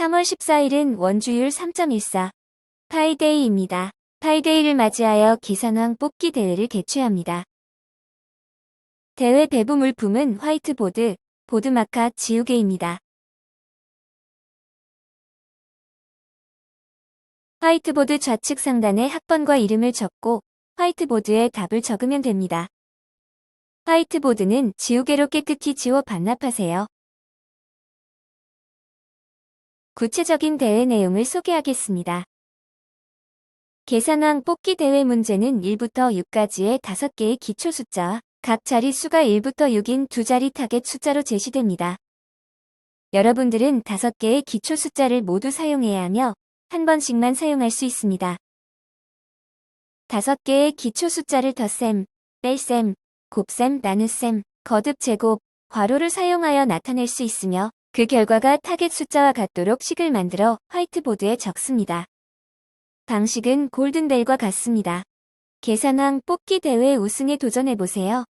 3월 14일은 원주율 3.14 파이데이입니다. 파이데이를 맞이하여 기산왕 뽑기 대회를 개최합니다. 대회 배부 물품은 화이트보드, 보드마카 지우개입니다. 화이트보드 좌측 상단에 학번과 이름을 적고 화이트보드에 답을 적으면 됩니다. 화이트보드는 지우개로 깨끗이 지워 반납하세요. 구체적인 대회 내용을 소개하겠습니다. 계산왕 뽑기 대회 문제는 1부터 6까지의 5개의 기초 숫자와 각 자릿수가 1부터 6인 두 자리 타겟 숫자로 제시됩니다. 여러분들은 5개의 기초 숫자를 모두 사용해야 하며 한 번씩만 사용할 수 있습니다. 5개의 기초 숫자를 덧셈, 뺄셈, 곱셈, 나눗셈, 거듭 제곱, 괄호를 사용하여 나타낼 수 있으며 그 결과가 타겟 숫자와 같도록 식을 만들어 화이트보드에 적습니다. 방식은 골든벨과 같습니다. 계산왕 뽑기 대회 우승에 도전해보세요.